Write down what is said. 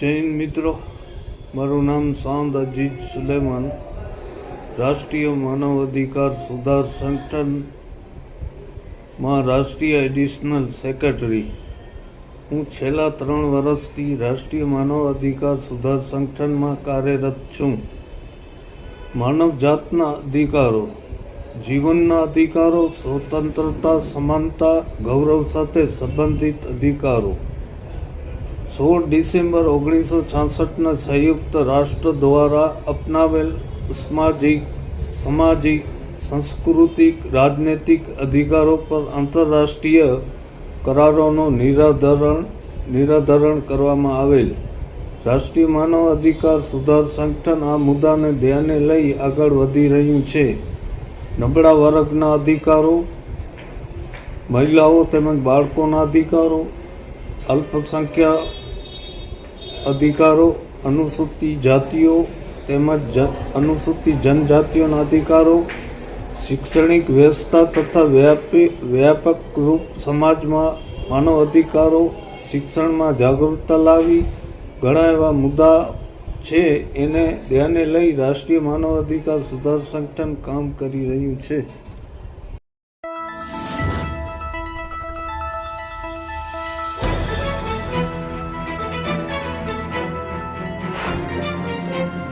જૈન મિત્રો, મારું નામ સાંદ અજીજ સુલેમાન, રાષ્ટ્રીય માનવ અધિકાર સુધાર સંગઠનમાં રાષ્ટ્રીય એડિશનલ સેક્રેટરી. હું છેલ્લા ત્રણ વર્ષથી રાષ્ટ્રીય માનવ અધિકાર સુધાર સંગઠનમાં કાર્યરત છું. માનવ જાતના અધિકારો, જીવનના અધિકારો, સ્વતંત્રતા, સમાનતા, ગૌરવ સાથે સંબંધિત અધિકારો સોળ ડિસેમ્બર ઓગણીસો છાસઠના સંયુક્ત રાષ્ટ્ર દ્વારા અપનાવેલ સામાજિક સામાજિક, સાંસ્કૃતિક, રાજનૈતિક અધિકારો પર આંતરરાષ્ટ્રીય કરારોનું નિરાધરણ નિરાધરણ કરવામાં આવેલ. રાષ્ટ્રીય માનવ અધિકાર સુધાર સંગઠન આ મુદ્દાને ધ્યાને લઈ આગળ વધી રહ્યું છે. નબળા વર્ગના અધિકારો, મહિલાઓ તેમજ બાળકોના અધિકારો અલ્પસંખ્યા અધિકારો, અનુસૂચિત જાતિઓ તેમજ અનુસૂચિત જનજાતિઓના અધિકારો, શૈક્ષણિક વ્યવસ્થા તથા વ્યાપી, વ્યાપક રૂપ સમાજમાં માનવ અધિકારો, શિક્ષણમાં જાગૃતતા લાવી ઘણા એવા મુદ્દા છે. એને ધ્યાને લઈ રાષ્ટ્રીય માનવ અધિકાર સુધાર સંગઠન કામ કરી રહ્યું છે.